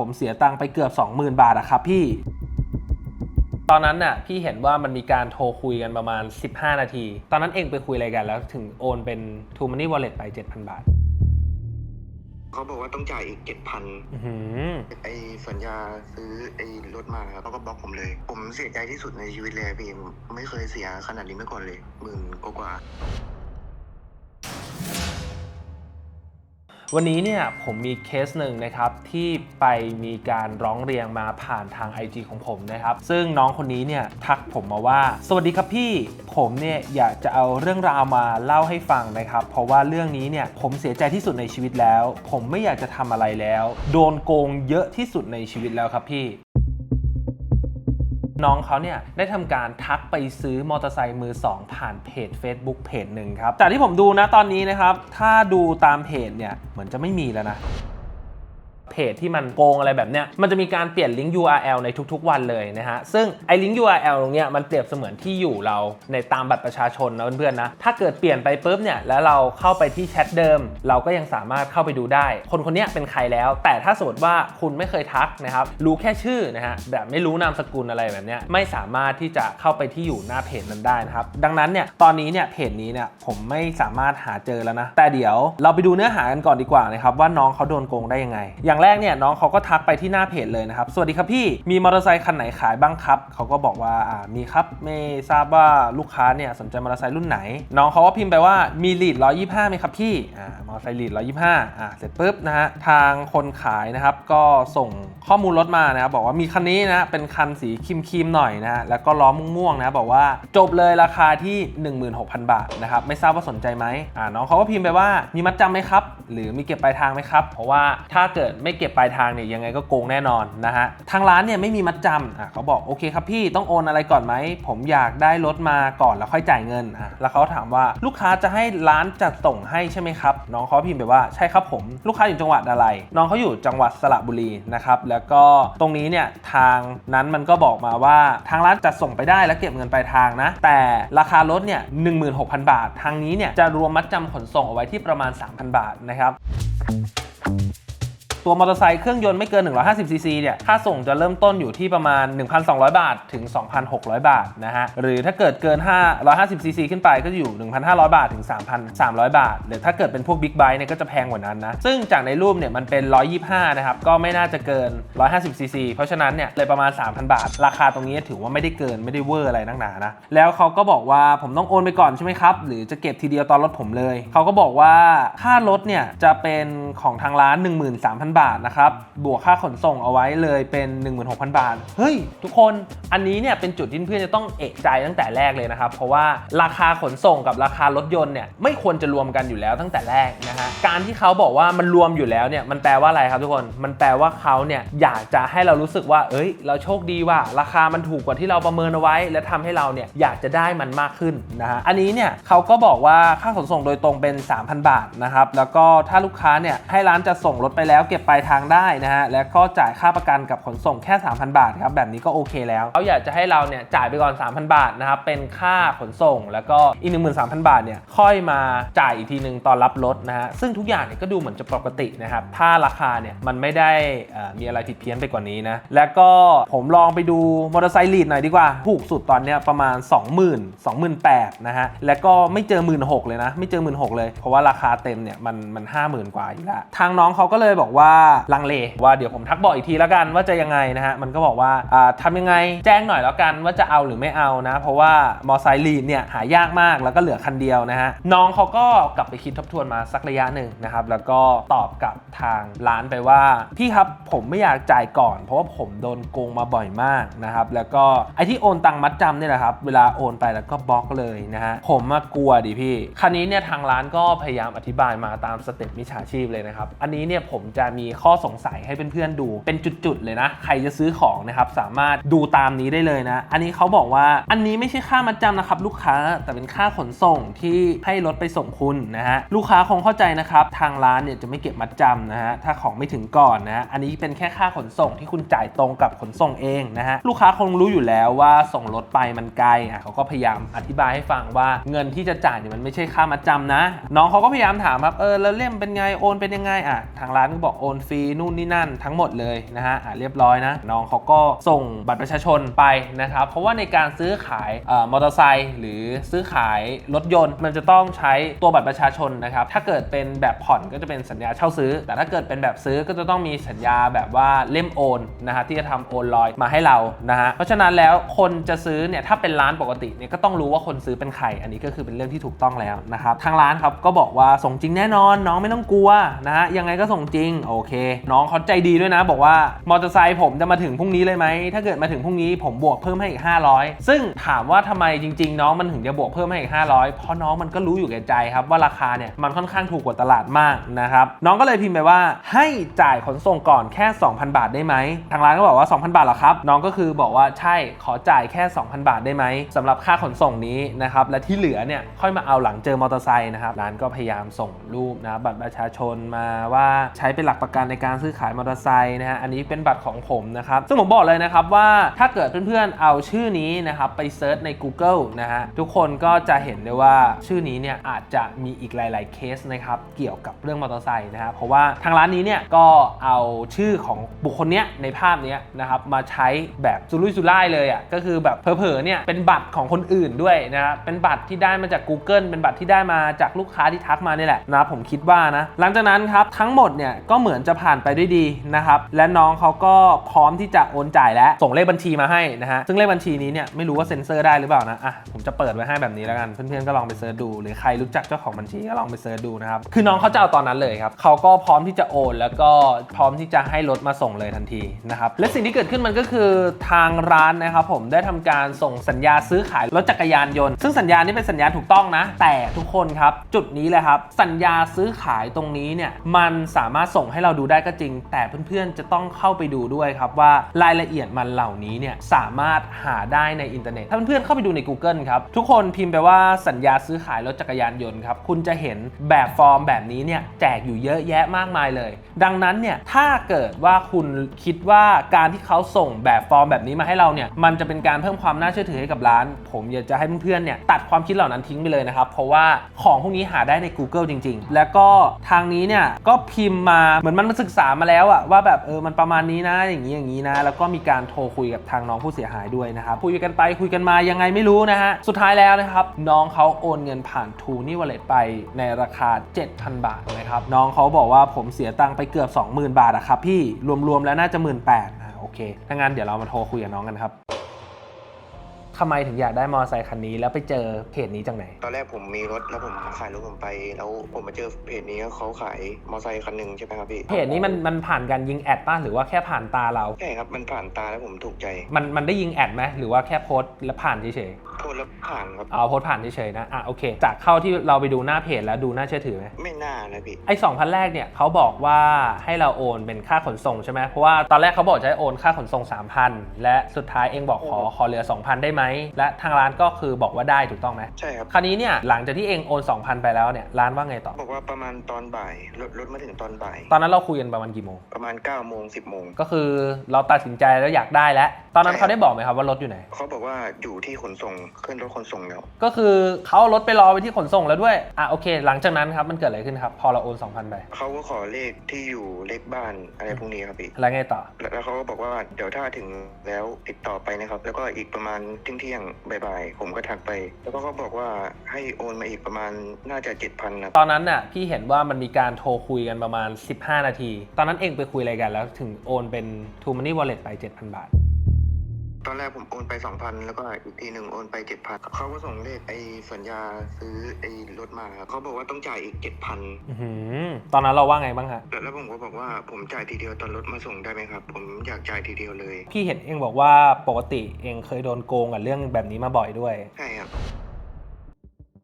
ผมเสียตังค์ไปเกือบ 20,000 บาทอะครับพี่ ตอนนั้นน่ะพี่เห็นว่ามันมีการโทรคุยกันประมาณ 15 นาที ตอนนั้นเองไปคุยอะไรกันแล้วถึงโอนเป็น t ูมันนี่วอลเล็ตไป 7,000 บาทเขาบอกว่าต้องจ่ายอีกเจ็ดพันอื้อหือไอสัญญาซื้อไอรถมาครับเขาก็บล็อกผมเลย ผมเสียใจที่สุดในชีวิตเลยพี่ไม่เคยเสียขนาดนี้มาก่อนเลยหมื่นกว่า วันนี้เนี่ยผมมีเคสหนึ่งนะครับที่ไปมีการร้องเรียงมาผ่านทาง IG ของผมนะครับ ซึ่งน้องคนนี้เนี่ยทักผมมาว่า สวัสดีครับพี่ ผมเนี่ยอยากจะเอาเรื่องราวมาเล่าให้ฟังนะครับ เพราะว่าเรื่องนี้เนี่ยผมเสียใจที่สุดในชีวิตแล้ว ผมไม่อยากจะทำอะไรแล้ว โดนโกงเยอะที่สุดในชีวิตแล้วครับพี่ น้องเขาเนี่ยได้ทำการทักไปซื้อมอเตอร์ไซค์มือ 2 ผ่านเพจ Facebook เพจหนึ่งครับจากที่ผมดูนะตอนนี้นะครับ ถ้าดูตามเพจเนี่ยเหมือนจะไม่มีแล้วนะ เพจที่มันโกงอะไรแบบเนี้ยมันจะมีการเปลี่ยนลิงก์ URL ในทุกๆ วันเลยนะฮะซึ่งไอ้ลิงก์ URL ตรงเนี้ยมันเปรียบเสมือนที่อยู่เราในตามบัตรประชาชนนะเพื่อนๆนะถ้าเกิดเปลี่ยนไปปุ๊บเนี่ยแล้วเราเข้าไปที่แชทเดิม เราก็ยังสามารถเข้าไปดูได้ คนคนเนี้ยเป็นใครแล้ว แต่ถ้าสมมติว่าคุณไม่เคยทักนะครับรู้แค่ชื่อนะฮะแบบไม่รู้นามสกุลอะไรแบบเนี้ยไม่สามารถที่จะเข้าไปที่อยู่หน้าเพจนั้นได้นะครับดังนั้นเนี่ยตอนนี้เนี่ยเพจนี้เนี่ยผมไม่สามารถหาเจอแล้วนะแต่เดี๋ยวเราไปดูเนื้อหากันก่อนดีกว่านะครับว่าน้องเขาโดนโกงได้ยังไงอย่างแรกเนี่ยน้องเขาก็ทักไปที่หน้าเพจเลยนะครับ สวัสดีครับพี่มีมอเตอร์ไซค์คันไหนขายบ้างครับเขาก็บอกว่าอ่ามีครับไม่ทราบว่าลูกค้าเนี่ยสนใจมอเตอร์ไซค์รุ่นไหน น้องเขาก็พิมพ์ไปว่ามีลีด125ไหมครับพี่อ่ามอเตอร์ไซค์ลีด125อ่าเสร็จปุ๊บนะฮะทางคนขายนะครับก็ส่งข้อมูลรถมานะครับบอกว่ามีคันนี้นะเป็นคันสีครีมๆหน่อยนะฮะแล้วก็ล้อม่วงๆนะบอกว่าจบเลยราคาที่ 16,000 บาทนะครับไม่ทราบว่าสนใจไหมอ่าน้องเขาก็พิมพ์ไปว่ามีมัดจำไหมครับ หรือมีเก็บปลายทางไหมครับ เพราะว่าถ้าเกิดไม่เก็บปลายทางเนี่ยยังไงก็โกงแน่นอนนะฮะทางร้านเนี่ยไม่มีมัดจำอะเขาบอกโอเคครับพี่ต้องโอนอะไรก่อนไหมผมอยากได้รถมาก่อนแล้วค่อยจ่ายเงินอะแล้วเขาถามว่าลูกค้าจะให้ร้านจัดส่งให้ใช่ไหมครับ น้องเขาพิมพ์ไปว่าใช่ครับผม ลูกค้าอยู่จังหวัดอะไร น้องเขาอยู่จังหวัดสระบุรีนะครับแล้วก็ตรงนี้เนี่ยทางนั้นมันก็บอกมาว่าทางร้านจัดส่งไปได้แล้วเก็บเงินปลายทางนะ แต่ราคารถเนี่ย16,000 บาท ทางนี้เนี่ยจะรวมมัดจำขนส่งเอาไว้ที่ประมาณ 3,000 บาทนะครับ ตัวมอเตอร์ไซค์เครื่องยนต์ไม่เกิน 150ซีซีเนี่ย ค่าส่งจะเริ่มต้นอยู่ที่ประมาณ 1,200 บาท ถึง 2,600 บาทนะฮะ หรือถ้าเกิดเกิน 550ซีซีขึ้นไปก็อยู่ 1,500 บาท ถึง 3,300 บาท หรือถ้าเกิดเป็นพวกบิ๊กไบค์เนี่ยก็จะแพงกว่านั้นนะ ซึ่งจากในรูปเนี่ยมันเป็น 125 นะครับ ก็ไม่น่าจะเกิน 150ซีซีเพราะฉะนั้นเนี่ยเลยประมาณ 3,000 บาท ราคาตรงนี้ถือว่าไม่ได้เกินไม่ได้เวอร์อะไรนักหนานะ แล้วเขาก็บอกว่าผมต้องโอนไปก่อนใช่ไหมครับ หรือจะเก็บทีเดียวตอนรถผมเลย เขาก็บอกว่าค่ารถเนี่ยจะเป็นของทางร้าน 13,000บาทนะครับ บวกค่าขนส่งเอาไว้เลยเป็น 16,000 บาท เฮ้ย ทุกคนอันนี้เนี่ยเป็นจุดที่เพื่อนจะต้องเอกใจตั้งแต่แรกเลยนะครับ เพราะว่าราคาขนส่งกับราคารถยนต์เนี่ยไม่ควรจะรวมกันอยู่แล้วตั้งแต่แรกนะฮะการที่เขาบอกว่ามันรวมอยู่แล้วเนี่ยมันแปลว่าอะไรครับทุกคนมันแปลว่าเขาเนี่ยอยากจะให้เรารู้สึกว่า เอ้ย เราโชคดีว่า ราคามันถูกกว่าที่เราประเมินเอาไว้ และทำให้เราเนี่ยอยากจะได้มันมากขึ้นนะฮะอันนี้เนี่ยเขาก็บอกว่าค่าขนส่งโดยตรงเป็น 3,000 บาทนะครับแล้วก็ถ้าลูกค้าเนี่ยให้ร้านจะส่งรถไปแล้วเก็บปลายทางได้นะฮะแล้วก็จ่ายค่าประกันกับขนส่งแค่ 3,000 บาทครับแบบนี้ก็โอเคแล้วเขาอยากจะให้เราเนี่ยจ่ายไปก่อน 3,000 บาทนะครับเป็นค่าขนส่ง แล้วก็อีก 13,000 บาทเนี่ยค่อยมาจ่ายอีกทีหนึ่งตอนรับรถนะฮะซึ่งทุกอย่างเนี่ยก็ดูเหมือนจะปกตินะครับถ้าราคาเนี่ยมันไม่ได้อ่อมีอะไรผิดเพี้ยนไปกว่านี้นะแล้วก็ผมลองไปดูมอเตอร์ไซค์ลีดหน่อยดีกว่าถูกสุดตอนเนี้ยประมาณ 20,000 28,000นะฮะแล้วก็ไม่เจอ 16,000เลยนะไม่เจอ 16,000เลย เพราะว่าราคาเต็มเนี่ยมันมัน50,000กว่าอยู่แล้วทางน้องเขาก็เลยบอกว่าาลังเลว่าเดี๋ยวผมทักบอกอีกทีแล้วกันว่าจะยังไงนะฮะมันก็บอกว่าอ่าทำยังไงแจ้งหน่อยแล้วกันว่าจะเอาหรือไม่เอานะ เพราะว่ามอไซค์ลีดเนี่ยหายากมากแล้วก็เหลือคันเดียวนะฮะน้องเขาก็กลับไปคิดทบทวนมาสักระยะหนึ่งนะครับแล้วก็ตอบกับทางร้านไปว่าพี่ครับผมไม่อยากจ่ายก่อน เพราะว่าผมโดนโกงมาบ่อยมากนะครับแล้วก็ไอที่โอนตังมัดจำเนี่ยแหละครับเวลาโอนไปแล้วก็บล็อกเลยนะฮะผมมากลัวดิพี่คันนี้เนี่ยทางร้านก็พยายามอธิบายมาตามสเต็ปมิจฉาชีพเลยนะครับอันนี้เนี่ยผมจะมีข้อสงสัยให้เพื่อนๆดู เป็นจุดๆเลยนะ ใครจะซื้อของนะครับสามารถดูตามนี้ได้เลยนะ อันนี้เขาบอกว่าอันนี้ไม่ใช่ค่ามัดจำนะครับ ลูกค้าแต่เป็นค่าขนส่งที่ให้รถไปส่งคุณนะฮะลูกค้าคงเข้าใจนะครับทางร้านเนี่ยจะไม่เก็บมัดจำนะฮะถ้าของไม่ถึงก่อนนะอันนี้เป็นแค่ค่าขนส่งที่คุณจ่ายตรงกับขนส่งเองนะฮะลูกค้าคงรู้อยู่แล้วว่าส่งรถไปมันไกลอะเขาก็พยายามอธิบายให้ฟังว่าเงินที่จะจ่ายเนี่ยมันไม่ใช่ค่ามัดจำนะ น้องเขาก็พยายามถามครับเออแล้วเล่มเป็นไงโอนเป็นยังไงอะทางร้านก็บอกโอนนฟรีนู่นนี่นั่นทั้งหมดเลยนะฮะะเรียบร้อยนะน้องเขาก็ส่งบัตรประชาชนไปนะครับ เพราะว่าในการซื้อขายมอเตอร์ไซค์หรือซื้อขายรถยนต์ มันจะต้องใช้ตัวบัตรประชาชนนะครับ ถ้าเกิดเป็นแบบผ่อนก็จะเป็นสัญญาเช่าซื้อ แต่ถ้าเกิดเป็นแบบซื้อก็จะต้องมีสัญญาแบบว่าเล่มโอนนะฮะที่จะทำโอนลอยมาให้เรานะฮะเพราะฉะนั้นแล้วคนจะซื้อเนี่ยถ้าเป็นร้านปกติเนี่ยก็ต้องรู้ว่าคนซื้อเป็นใครอันนี้ก็คือเป็นเรื่องที่ถูกต้องแล้วนะครับทางร้านครับก็บอกว่าส่งจริงแน่นอนน้องไม่ต้องกลัวนะฮะยังไงก็ส่งจริงโอเค น้องเขาใจดีด้วยนะ บอกว่ามอเตอร์ไซค์ผมจะมาถึงพรุ่งนี้เลยไหม ถ้าเกิดมาถึงพรุ่งนี้ผมบวกเพิ่มให้อีก 500 ซึ่งถามว่าทำไมจริง ๆ น้องมันถึงจะบวกเพิ่มให้อีก 500 เพราะน้องมันก็รู้อยู่แก่ใจครับว่าราคาเนี่ยมันค่อนข้างถูกกว่าตลาดมากนะครับน้องก็เลยพิมพ์ไปว่าให้จ่ายขนส่งก่อนแค่ 2,000 บาทได้ไหมทางร้านก็บอกว่า 2,000 บาทหรอครับ น้องก็คือบอกว่าใช่ขอจ่ายแค่ 2,000 บาทได้ไหมสำหรับค่าขนส่งนี้นะครับและที่เหลือเนี่ยค่อยมาเอาหลังเจอมอเตอร์ไซค์นะครับร้านก็พยายามส่งรูปนะบัตรประชาชนมาว่าใช้เป็นหลักประกันในการซื้อขายมอเตอร์ไซค์นะฮะอันนี้เป็นบัตรของผมนะครับซึ่งผมบอกเลยนะครับว่าถ้าเกิดเพื่อนๆเอาชื่อนี้นะครับไปเซิร์ชใน Google นะฮะทุกคนก็จะเห็นได้ว่าชื่อนี้เนี่ยอาจจะมีอีกหลาย ๆ เคสนะครับเกี่ยวกับเรื่องมอเตอร์ไซค์นะฮะเพราะว่าทางร้านนี้เนี่ยก็เอาชื่อของบุคคลเนี้ยในภาพเนี้ยนะครับมาใช้แบบสุรุ่ยสุร่ายเลยอะก็คือแบบเผลอๆเนี่ยเป็นบัตรของคนอื่นด้วยนะเป็นบัตรที่ได้มาจาก Google เป็นบัตรที่ได้มาจากลูกค้าที่ทักมานี่แหละนะผมคิดว่านะหลังจากนั้นครับทั้งหมดเนี่ยก็เหมือนจะผ่านไปด้วยดีนะครับ และน้องเขาก็พร้อมที่จะโอนจ่ายแล้ว ส่งเลขบัญชีมาให้นะฮะ ซึ่งเลขบัญชีนี้เนี่ยไม่รู้ว่าเซ็นเซอร์ได้หรือเปล่านะ อะ ผมจะเปิดไว้ให้แบบนี้แล้วกัน เพื่อนๆก็ลองไปเสิร์ชดู หรือใครรู้จักเจ้าของบัญชีก็ลองไปเสิร์ชดูนะครับ คือน้องเขาจะเอาตอนนั้นเลยครับเขาก็พร้อมที่จะโอน แล้วก็พร้อมที่จะให้รถมาส่งเลยทันทีนะครับ และสิ่งที่เกิดขึ้นมันก็คือทางร้านนะครับผมได้ทำการส่งสัญญาซื้อขายรถจักรยานยนต์ ซึ่งสัญญานี้เป็นสัญญาถูกต้องนะ แต่ทุกคนครับจุดนี้เลยครับสัญญาซื้อขายตรงนี้เนี่ยมันสามารถส่งให้เราราดูได้ก็จริง แต่เพื่อนๆจะต้องเข้าไปดูด้วยครับว่ารายละเอียดมันเหล่านี้เนี่ยสามารถหาได้ในอินเทอร์เน็ต ถ้าเพื่อนๆเข้าไปดูใน Google ครับ ทุกคนพิมพ์ไปว่าสัญญาซื้อขายรถจักรยานยนต์ครับ คุณจะเห็นแบบฟอร์มแบบนี้เนี่ยแจกอยู่เยอะแยะมากมายเลย ดังนั้นเนี่ยถ้าเกิดว่าคุณคิดว่าการที่เขาส่งแบบฟอร์มแบบนี้มาให้เราเนี่ยมันจะเป็นการเพิ่มความน่าเชื่อถือให้กับร้าน ผมอยากจะให้เพื่อนๆเนี่ยตัดความคิดเหล่านั้นทิ้งไปเลยนะครับเพราะว่าของพวกนี้หาได้ใน Google จริง ๆ แล้วก็ทางนี้เนี่ยก็พิมพ์มาเหมือนมันมาศึกษามาแล้วอะว่าแบบเออมันประมาณนี้นะอย่างนี้อย่างนี้นะ แล้วก็มีการโทรคุยกับทางน้องผู้เสียหายด้วยนะครับคุยกันไปคุยกันมายังไงไม่รู้นะฮะสุดท้ายแล้วนะครับน้องเขาโอนเงินผ่านทูนี่วอลเล็ตไปในราคา 7,000 บาทนะครับน้องเขาบอกว่าผมเสียตังค์ไปเกือบ 20,000 บาทอะครับพี่รวมๆแล้วน่าจะ 1 8ื่นแปดโอเคถ้างั้นเดี๋ยวเรามาโทรคุยกับน้องกันครับ ทำไมถึงอยากได้มอเตอร์ไซค์คันนี้ แล้วไปเจอเพจนี้จังไหน ตอนแรกผมมีรถแล้วผมขายรถผมไป แล้วผมมาเจอเพจนี้เขาขายมอเตอร์ไซค์คันหนึ่งใช่ไหมครับพี่เพจนี้มันมันผ่านการยิงแอดป่ะหรือว่าแค่ผ่านตาเรา ใช่ครับมันผ่านตาแล้วผมถูกใจมันมันได้ยิงแอดไหมหรือว่าแค่โพสต์แล้วผ่านเฉยโทษแล้วผ่านครับ ๆเอาโพสต์ผ่านเฉยๆนะอะโอเค จากเข้าที่เราไปดูหน้าเพจแล้วดูน่าเชื่อถือไหม ไม่น่านะพี่ ไอ้สองพันแรกเนี่ยเขาบอกว่าให้เราโอนเป็นค่าขนส่งใช่ไหมเพราะว่าตอนแรกเขาบอกจะให้โอนค่าขนส่ง 3,000 และสุดท้ายเองบอกขอขอเหลือ 2,000 ได้ไหมและทางร้านก็คือบอกว่าได้ถูกต้องไหมใช่ครับ คราวนี้เนี่ยหลังจากที่เองโอน2,000 ไปแล้วเนี่ยร้านว่าไงต่อ บอกว่าประมาณตอนบ่ายรถรถมาถึงตอนบ่าย ตอนนั้นเราคุยกันประมาณกี่โมง ประมาณ9ก้าโมงสิบโมง ก็คือเราตัดสินใจแล้วอยากได้แล้ว ตอนนั้นเขาได้บอกไหมครับว่ารถอยู่ไหน เขาบอกว่าอยู่ที่ขนส่งขึ้นรถขนส่งแล้วก็คือเขาเอารถไปรอไว้ที่ขนส่งแล้วด้วย อะโอเค หลังจากนั้นครับมันเกิดอะไรขึ้นครับพอเราโอน2,000ไป เขาก็ขอเลขที่อยู่เลขบ้านอะไรพวกนี้ครับพี่แล้วไงต่อ แล้วแล้วเขาก็บอกว่าเดี๋ยวถ้าถึงแล้วติดต่อไปนะครับ แล้วก็อีกประมาณเที่ยงเที่ยงบ่ายๆผมก็ทักไป แล้วก็เขาบอกว่าให้โอนมาอีกประมาณน่าจะเจ็ดพันนะตอนนั้นน่ะพี่เห็นว่ามันมีการโทรคุยกันประมาณ 15 นาที ตอนนั้นเองไปคุยอะไรกันแล้วถึงโอนเป็น t o Money Wallet ไป 7,000 บาท ตอนแรกผมโอนไปสองพันแล้วก็อีกทีหนึ่งโอนไปเจ็ดพันเขาก็ส่งเลขไอ้สัญญาซื้อไอ้รถมาครับเขาบอกว่าต้องจ่ายอีกเจ็ดพันอื้อหือตอนนั้นเราว่าไงบ้างฮะ แล้วผมก็บอกว่าผมจ่ายทีเดียวตอนรถมาส่งได้ไหมครับ ผมอยากจ่ายทีเดียวเลยพี่เห็นเองบอกว่าปกติเองเคยโดนโกงกับเรื่องแบบนี้มาบ่อยด้วย ใช่ครับ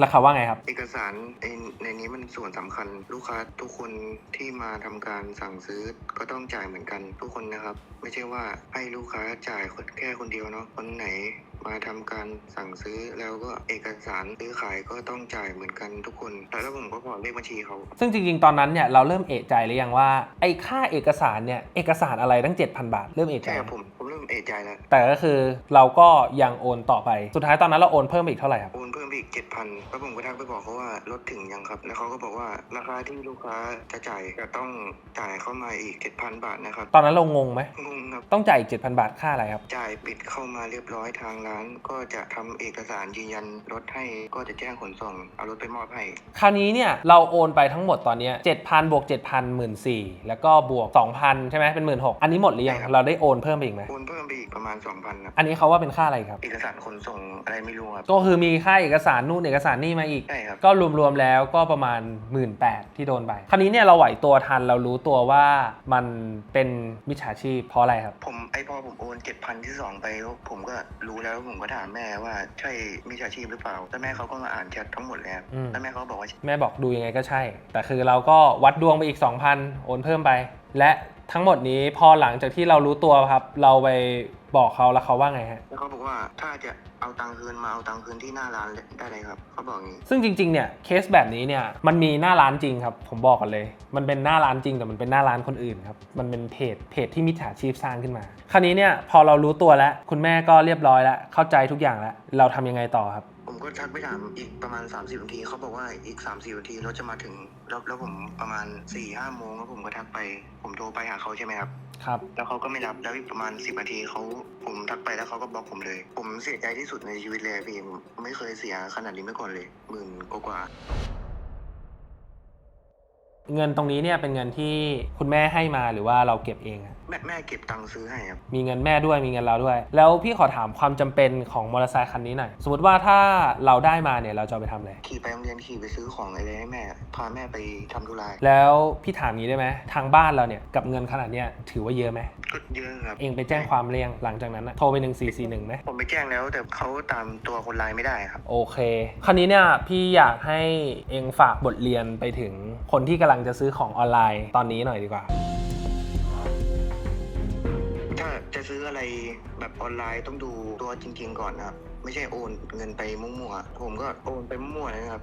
แล้วเขาว่าไงครับ เอกสารในในนี้มันส่วนสำคัญ ลูกค้าทุกคนที่มาทำการสั่งซื้อก็ต้องจ่ายเหมือนกันทุกคนนะครับ ไม่ใช่ว่าให้ลูกค้าจ่ายคนแค่คนเดียวเนาะคนไหนมาทำการสั่งซื้อแล้วก็เอกสารซื้อขายก็ต้องจ่ายเหมือนกันทุกคนแล้วผมก็ขอเลขบัญชีเขา ซึ่งจริงๆ ตอนนั้นเนี่ยเราเริ่มเอะใจหรือยังว่าไอ้ค่าเอกสารเนี่ยเอกสารอะไรตั้ง 7,000 บาท เริ่มเอะใจ ใช่ไหครัมบผมผมเริ่มเอะใจแล้วแต่ก็คือเราก็ยังโอนต่อไป สุดท้ายตอนนั้นเราโอนเพิ่มไปอีกเท่าไหร่ครับ โอนเพิ่มไปอีกเจ็ดพันแล้วผมก็ทักไปบอกเขาว่ารถถึงยังครับ แล้วเขาก็บอกว่าราคาที่ลูกค้าจะจ่ายจะต้องจ่ายเข้ามาอีกเจ็ดพันบาทนะครับตอนนั้นเรางงไหมงงครับ ต้องจ่ายอีก7,000 บาทค่าอะไรครับ จ่ายปิดเข้ามาเรียบร้อยทางร้าน ก็จะทำเอกสารยืนยันรถให้ก็จะแจ้งขนส่ง เอารถไปมอบให้ คราวนี้เนี่ยเราโอนไปทั้งหมดตอนเนี้7,000บวก7,000 1 4 0 0 0แล้วก็บวก 2,000 ใช่ไหมเป็น 16,000อันนี้หมดหรือยัง ใช่ครับ เราได้โอนเพิ่มไปอีกไหม โอนเพิ่มไปอีกประมาณสองพันครับ อันนี้เขาว่าเป็นค่าอะไรครับ เอกสารขนส่งอะไรไม่รู้ครับ ก็คือมีค่าเอกสารนู่นเอกสารนี่มาอีก ใช่ครับ ก็รวมๆแล้วก็ประมาณ 1 8ื่นที่โดนไป คราวนี้เนี่ยเราไหวตัวทันเรารู้ตัวว่ามันเป็นมิจฉาชีพเพราะอะไรครับ ผมไอพอผมโอนเจ็ดพันที่สองไปผมก็รู้แล้วผมก็ถามแม่ว่าใช่มิจฉาชีพหรือเปล่าแล้วแม่เขาก็มาอ่านแชททั้งหมดเลยครับอืม แล้วแม่เขาบอกว่าแม่บอกดูยังไงก็ใช่ แต่คือเราก็วัดดวงไปอีก 2,000 โอนเพิ่มไป และทั้งหมดนี้พอหลังจากที่เรารู้ตัวครับ เราไป บอกเขาแล้วเขาว่าไงฮะ แล้วเขาบอกว่าถ้าจะเอาตังค์คืนมาเอาตังค์คืนที่หน้าร้านได้เลยครับเขาบอกอย่างนี้ ซึ่งจริงๆเนี่ยเคสแบบนี้เนี่ยมันมีหน้าร้านจริงครับ ผมบอกกันเลย มันเป็นหน้าร้านจริงแต่มันเป็นหน้าร้านคนอื่นครับมันเป็นเพจเพจที่มิจฉาชีพสร้างขึ้นมา คราวนี้เนี่ยพอเรารู้ตัวแล้วคุณแม่ก็เรียบร้อยแล้วเข้าใจทุกอย่างแล้วเราทำยังไงต่อครับ ผมก็ทักไปถามอีกประมาณ30นาทีเขาบอกว่าอีก30นาทีรถจะมาถึงแล้วแล้วผมประมาณ4ี่ห้าโมงแล้วผมก็ทักไป ผมโทรไปหาเขาใช่ไหมครับ ครับ แล้วเขาก็ไม่รับแล้วอีกประมาณ10นาทีเขาผมทักไปแล้วเขาก็บล็อกผมเลย ผมเสียใจที่สุดในชีวิตเลยพี่ผมไม่เคยเสียขนาดนี้มาก่อนเลยหมื่นกว่าๆ เงินตรงนี้เนี่ยเป็นเงินที่คุณแม่ให้มาหรือว่าเราเก็บเองอะแม่แม่เก็บตังค์ซื้อให้ครับ มีเงินแม่ด้วยมีเงินเราด้วย แล้วพี่ขอถามความจำเป็นของมอเตอร์ไซค์คันนี้หน่อยสมมติว่าถ้าเราได้มาเนี่ยเราจะเอาไปทำอะไร ขี่ไปโรงเรียนขี่ไปซื้อของอะไรให้แม่ พาแม่ไปทำธุระแล้วพี่ถามนี้ได้ไหมทางบ้านเราเนี่ยกับเงินขนาดเนี้ยถือว่าเยอะไหมก็เยอะครับ เองไปแจ้งความเรียงหลังจากนั้นนะโทรไป1441ไหม ผมไปแจ้งแล้วแต่เขาตามตัวคนร้ายไม่ได้ครับ โอเค คราวนี้เนี่ยพี่อยากให้เองฝากบทเรียนไปถึง คนที่กำลังจะซื้อของออนไลน์ตอนนี้หน่อยดีกว่า ถ้าจะซื้ออะไรแบบออนไลน์ต้องดูตัวจริง ๆ ก่อนนะครับ ไม่ใช่โอนเงินไปมั่วๆผมก็โอนไปมั่วๆนะครับ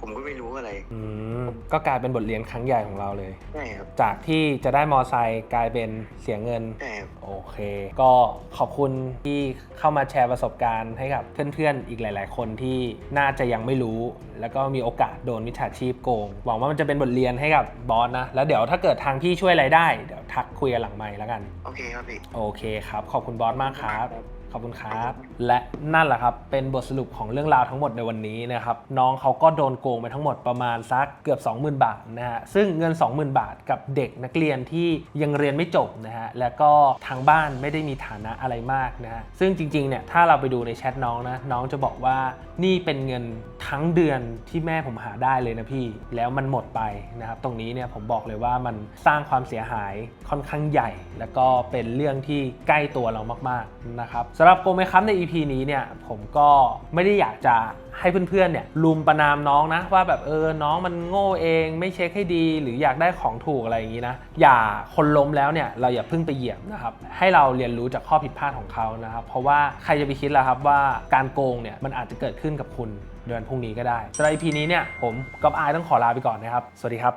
ผมก็ไม่รู้อะไรอืมก็กลายเป็นบทเรียนครั้งใหญ่ของเราเลย ใช่ครับจากที่จะได้มอไซค์กลายเป็นเสียเงิน ใช่ครับโอเค ก็ขอบคุณที่เข้ามาแชร์ประสบการณ์ให้กับเพื่อนๆ อีกหลาย ๆ คนที่น่าจะยังไม่รู้ แล้วก็มีโอกาสโดนมิจฉาชีพโกง หวังว่ามันจะเป็นบทเรียนให้กับบอสนะ แล้วเดี๋ยวถ้าเกิดทางพี่ช่วยอะไรได้ เดี๋ยวทักคุยกันหลังไมค์แล้วกัน โอเคครับพี่ โอเคครับ ขอบคุณบอสมากครับข อบคุณครับ และนั่นแหละครับ เป็นบทสรุปของเรื่องราวทั้งหมดในวันนี้นะครับ น้องเขาก็โดนโกงไปทั้งหมดประมาณสักเกือบ 20,000 บาทนะฮะ ซึ่งเงิน 20,000 บาทกับเด็กนักเรียนที่ยังเรียนไม่จบนะฮะ แล้วก็ทางบ้านไม่ได้มีฐานะอะไรมากนะฮะ ซึ่งจริงๆ เนี่ย ถ้าเราไปดูในแชทน้องนะ น้องจะบอกว่านี่เป็นเงินทั้งเดือนที่แม่ผมหาได้เลยนะพี่ แล้วมันหมดไปนะครับ ตรงนี้เนี่ยผมบอกเลยว่ามันสร้างความเสียหายค่อนข้างใหญ่ แล้วก็เป็นเรื่องที่ใกล้ตัวเรามากๆนะครับสำหรับโกเมคัมใน EP นี้เนี่ยผมก็ไม่ได้อยากจะให้เพื่อนๆเนี่ยลุมประนามน้องนะ ว่าแบบเออน้องมันโง่เองไม่เช็คให้ดี หรืออยากได้ของถูกอะไรอย่างนี้นะ อย่าคนล้มแล้วเนี่ยเราอย่าเพิ่งไปเหยียบนะครับ ให้เราเรียนรู้จากข้อผิดพลาดของเขานะครับ เพราะว่าใครจะไปคิดล่ะครับว่าการโกงเนี่ยมันอาจจะเกิดขึ้นกับคุณเดือนพรุ่งนี้ก็ได้สำหรับ EP นี้เนี่ยผมกับอายต้องขอลาไปก่อนนะครับ สวัสดีครับ